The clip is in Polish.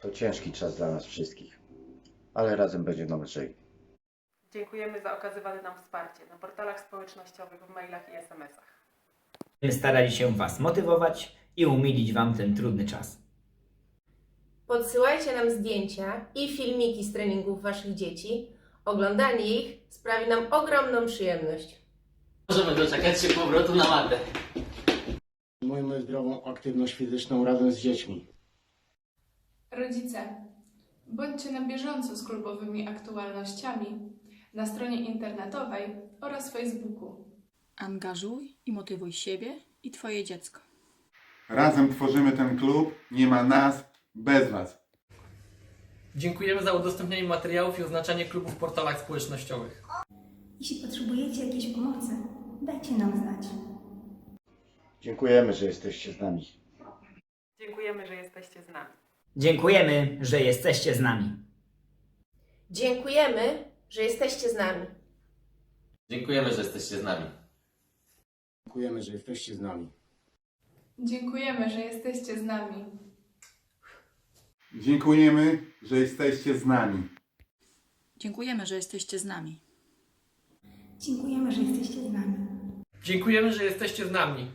To ciężki czas dla nas wszystkich, ale razem będzie nam lżej. Dziękujemy za okazywane nam wsparcie na portalach społecznościowych, w mailach i SMS-ach. Będziemy starali się Was motywować i umilić Wam ten trudny czas. Podsyłajcie nam zdjęcia i filmiki z treningów Waszych dzieci. Oglądanie ich sprawi nam ogromną przyjemność. Możemy doczekać się powrotu na matę. Podtrzymujmy zdrową aktywność fizyczną razem z dziećmi. Rodzice, bądźcie na bieżąco z klubowymi aktualnościami na stronie internetowej oraz Facebooku. Angażuj i motywuj siebie i Twoje dziecko. Razem tworzymy ten klub, nie ma nas bez Was. Dziękujemy za udostępnienie materiałów i oznaczanie klubu w portalach społecznościowych. Jeśli potrzebujecie jakiejś pomocy, dajcie nam znać. Dziękujemy, że jesteście z nami. Dziękujemy, że jesteście z nami. Dziękujemy, że jesteście z nami. Dziękujemy, że jesteście z nami. Dziękujemy, że jesteście z nami. Dziękujemy, że jesteście z nami. Dziękujemy, że jesteście z nami. Dziękujemy, że jesteście z nami. Dziękujemy, że jesteście z nami. Dziękujemy, że jesteście z nami. Dziękujemy, że jesteście z nami.